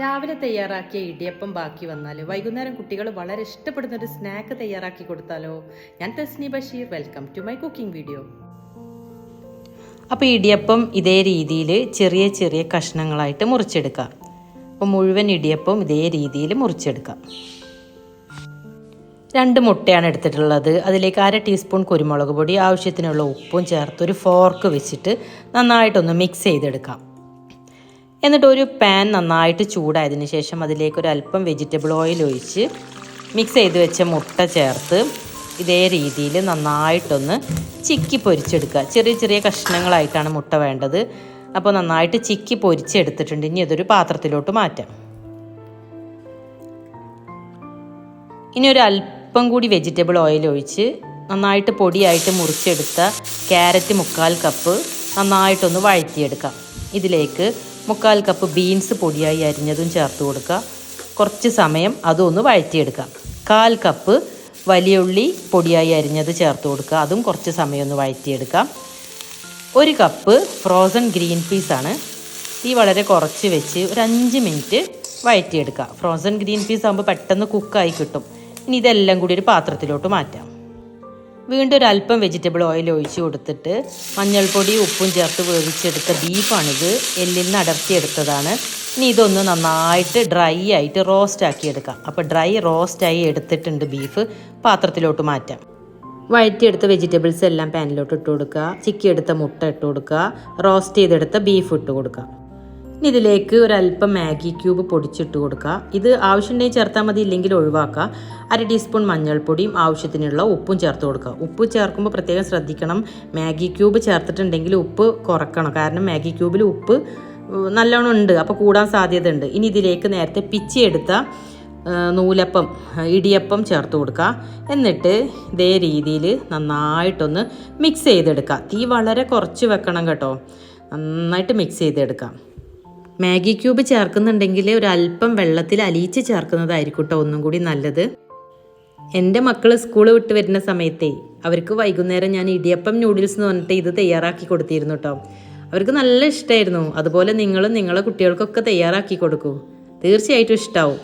രാവിലെ തയ്യാറാക്കിയ ഇടിയപ്പം ബാക്കി വന്നാൽ വൈകുന്നേരം കുട്ടികൾ വളരെ ഇഷ്ടപ്പെടുന്ന ഒരു സ്നാക്ക് തയ്യാറാക്കി കൊടുത്താലോ? ഞാൻ Thasni Basheer. Welcome to my cooking video അപ്പോൾ ഇടിയപ്പം ഇതേ രീതിയിൽ ചെറിയ ചെറിയ കഷ്ണങ്ങളായിട്ട് മുറിച്ചെടുക്കാം. അപ്പോൾ മുഴുവൻ ഇടിയപ്പം ഇതേ രീതിയിൽ മുറിച്ചെടുക്കാം. രണ്ട് മുട്ടയാണ് എടുത്തിട്ടുള്ളത്. അതിലേക്ക് അര ടീസ്പൂൺ കുരുമുളക് പൊടി ആവശ്യത്തിനുള്ള ഉപ്പും ചേർത്ത് ഒരു ഫോർക്ക് വെച്ചിട്ട് നന്നായിട്ടൊന്ന് മിക്സ് ചെയ്തെടുക്കാം. എന്നിട്ട് ഒരു പാൻ നന്നായിട്ട് ചൂടായതിന് ശേഷം അതിലേക്ക് ഒരു അല്പം വെജിറ്റബിൾ ഓയിൽ ഒഴിച്ച് മിക്സ് ചെയ്ത് വെച്ച മുട്ട ചേർത്ത് ഇതേ രീതിയിൽ നന്നായിട്ടൊന്ന് ചിക്കി പൊരിച്ചെടുക്കുക. ചെറിയ ചെറിയ കഷ്ണങ്ങളായിട്ടാണ് മുട്ട വേണ്ടത്. അപ്പോൾ നന്നായിട്ട് ചിക്കി പൊരിച്ചെടുത്തിട്ടുണ്ട്. ഇനി ഇതൊരു പാത്രത്തിലോട്ട് മാറ്റാം. ഇനി ഒരു അല്പം കൂടി വെജിറ്റബിൾ ഓയിൽ ഒഴിച്ച് നന്നായിട്ട് പൊടിയായിട്ട് മുറിച്ചെടുത്ത ക്യാരറ്റ് മുക്കാൽ കപ്പ് നന്നായിട്ടൊന്ന് വഴറ്റിയെടുക്കാം. ഇതിലേക്ക് മുക്കാൽ കപ്പ് ബീൻസ് പൊടിയായി അരിഞ്ഞതും ചേർത്ത് കൊടുക്കുക. കുറച്ച് സമയം അതൊന്ന് വഴറ്റിയെടുക്കാം കാൽ കപ്പ് വലിയ ഉള്ളി പൊടിയായി അരിഞ്ഞത് ചേർത്ത് കൊടുക്കുക. അതും കുറച്ച് സമയം ഒന്ന് വഴറ്റിയെടുക്കാം ഒരു കപ്പ് ഫ്രോസൺ ഗ്രീൻ പീസാണ് തീ വളരെ കുറച്ച് വെച്ച് ഒരു അഞ്ച് മിനിറ്റ് വഴറ്റിയെടുക്കുക. ഫ്രോസൺ ഗ്രീൻ പീസ് ആകുമ്പോൾ പെട്ടെന്ന് കുക്കായി കിട്ടും. ഇനി ഇതെല്ലാം കൂടി ഒരു പാത്രത്തിലോട്ട് മാറ്റാം. വീണ്ടും ഒരു അല്പം വെജിറ്റബിൾ ഓയിൽ ഒഴിച്ച് കൊടുത്തിട്ട് മഞ്ഞൾപ്പൊടി ഉപ്പും ചേർത്ത് വേവിച്ചെടുത്ത ബീഫാണിത്. എല്ലിൽ നിന്ന് അടർത്തിയെടുത്തതാണ്. ഇനി ഇതൊന്ന് നന്നായിട്ട് ഡ്രൈ ആയിട്ട് റോസ്റ്റ് ആക്കി എടുക്കാം അപ്പോൾ ഡ്രൈ റോസ്റ്റായി എടുത്തിട്ടുണ്ട് ബീഫ്. പാത്രത്തിലോട്ട് മാറ്റാം. വഴറ്റിയെടുത്ത വെജിറ്റബിൾസ് എല്ലാം പാനിലോട്ട് ഇട്ട് കൊടുക്കുക. ചിക്കി എടുത്ത മുട്ട ഇട്ട് കൊടുക്കുക. റോസ്റ്റ് ചെയ്തെടുത്ത ബീഫ് ഇട്ട് കൊടുക്കുക. ഇനി ഇതിലേക്ക് ഒരല്പം മാഗി ക്യൂബ് പൊടിച്ചിട്ട് കൊടുക്കുക. ഇത് ആവശ്യമുണ്ടെങ്കിൽ ചേർത്താൽ മതി ഇല്ലെങ്കിൽ ഒഴിവാക്കുക. അര ടീസ്പൂൺ മഞ്ഞൾപ്പൊടിയും ആവശ്യത്തിനുള്ള ഉപ്പും ചേർത്ത് കൊടുക്കുക. ഉപ്പ് ചേർക്കുമ്പോൾ പ്രത്യേകം ശ്രദ്ധിക്കണം. മാഗി ക്യൂബ് ചേർത്തിട്ടുണ്ടെങ്കിൽ ഉപ്പ് കുറക്കണം. കാരണം മാഗി ക്യൂബിൽ ഉപ്പ് നല്ലോണം ഉണ്ട് അപ്പോൾ കൂടാൻ സാധ്യതയുണ്ട്. ഇനി ഇതിലേക്ക് നേരത്തെ പിച്ചിയെടുത്ത നൂലപ്പം ഇടിയപ്പം ചേർത്ത് കൊടുക്കുക. എന്നിട്ട് ഇതേ രീതിയിൽ നന്നായിട്ടൊന്ന് മിക്സ് ചെയ്തെടുക്കുക. തീ വളരെ കുറച്ച് വെക്കണം കേട്ടോ. നന്നായിട്ട് മിക്സ് ചെയ്തെടുക്കാം മാഗി ക്യൂബ് ചേർക്കുന്നുണ്ടെങ്കിൽ ഒരു അല്പം വെള്ളത്തിൽ അലിയിച്ച് ചേർക്കുന്നതായിരിക്കും കേട്ടോ ഒന്നും കൂടി നല്ലത്. എന്റെ മക്കൾ സ്കൂൾ വിട്ട് വരുന്ന സമയത്തേ അവർക്ക് വൈകുന്നേരം ഞാൻ ഇടിയപ്പം നൂഡിൽസ് എന്ന് പറഞ്ഞിട്ട് ഇത് തയ്യാറാക്കി കൊടുത്തിരുന്നു കേട്ടോ അവർക്ക് നല്ല ഇഷ്ടമായിരുന്നു അതുപോലെ നിങ്ങളും നിങ്ങളെ കുട്ടികൾക്കൊക്കെ തയ്യാറാക്കി കൊടുക്കൂ. തീർച്ചയായിട്ടും ഇഷ്ടാവും.